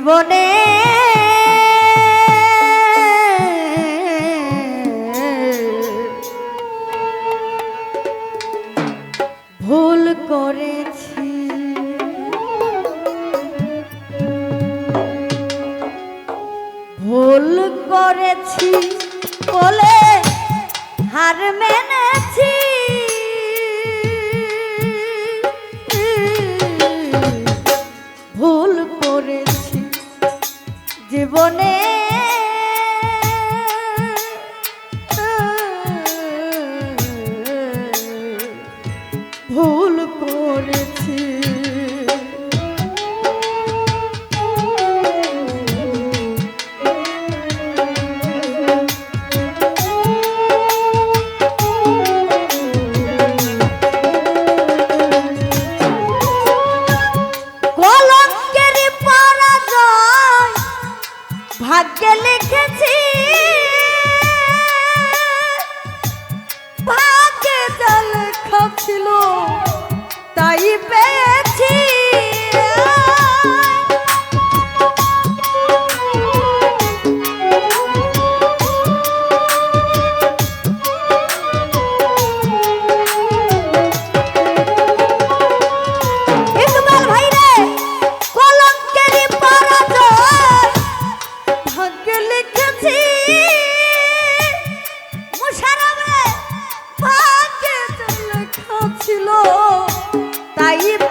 জীবনে। ভুল করেছি। ভুল করেছি বলে হার মেনেছি। বনে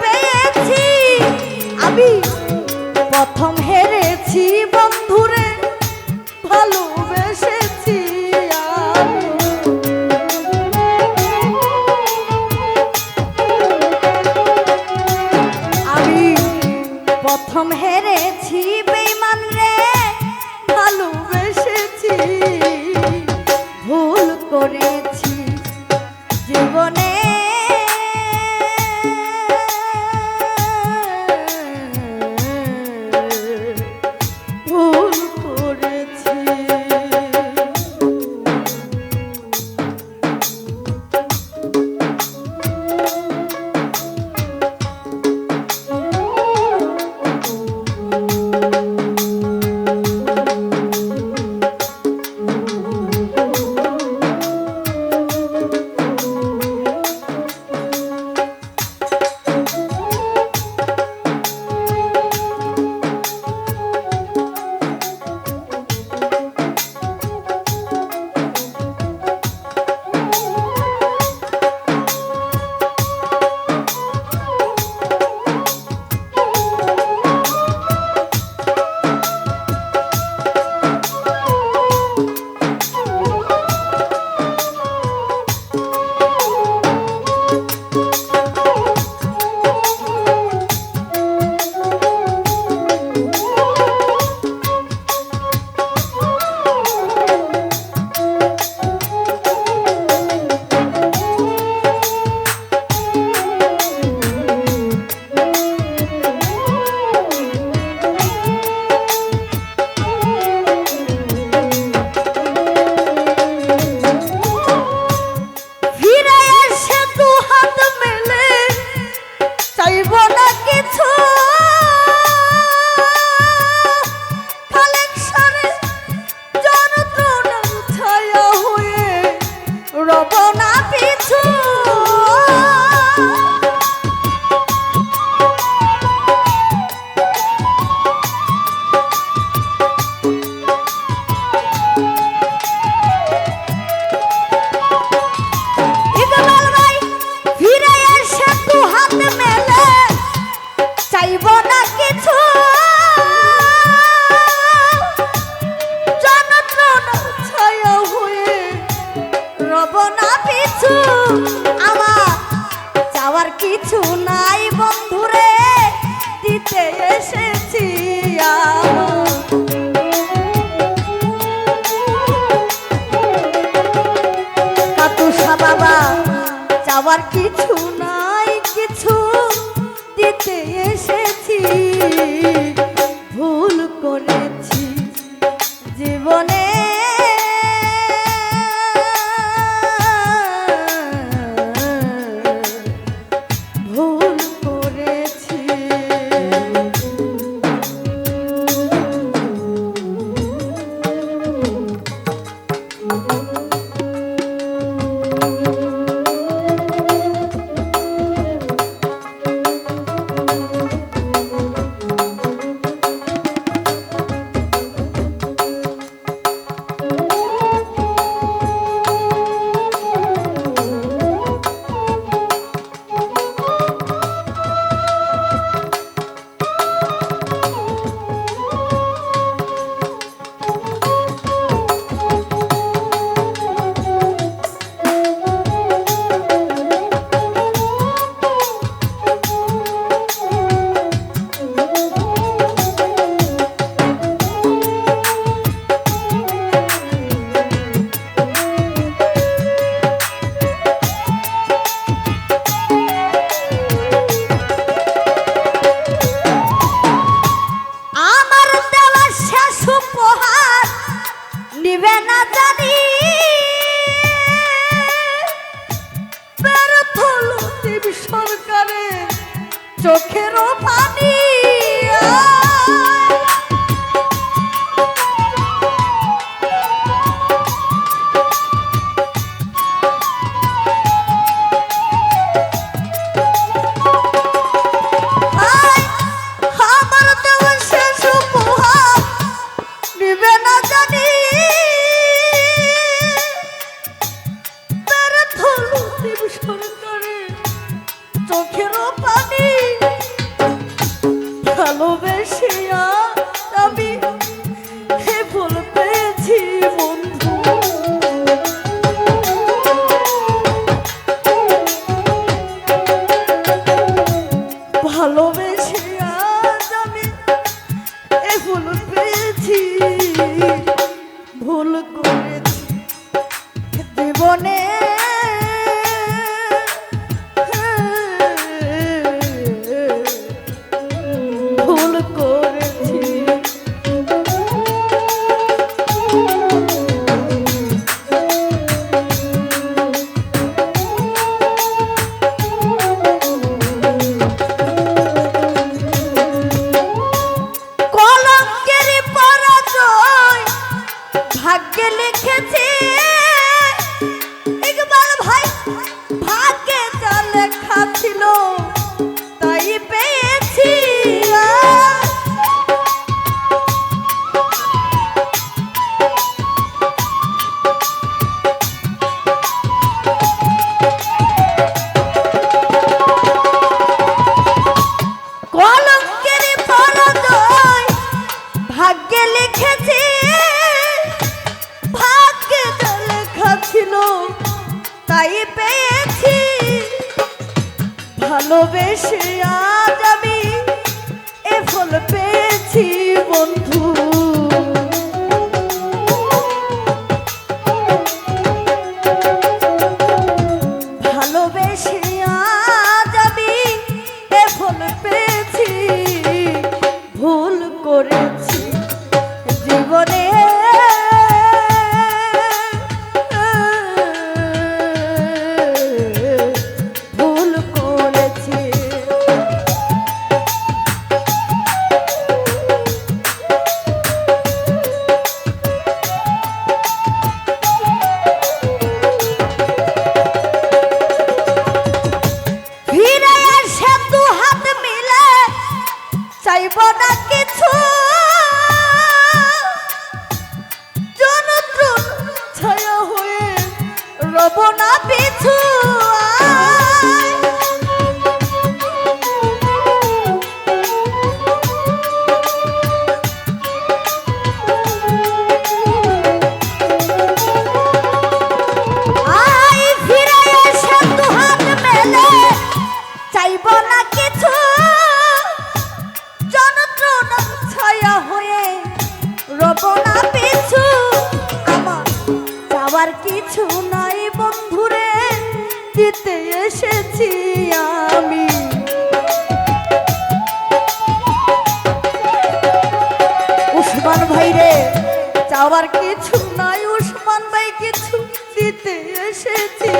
পেয়েছি। আমি প্রথম হেরেছি বন্ধুরে ভালোবেসেছি আমি। প্রথম হে Hello. জীবন দিতে এসেছি আমি। উসমান ভাই রে চাওয়ার কিছু নাই উসমান ভাই কিছু দিতে এসেছি।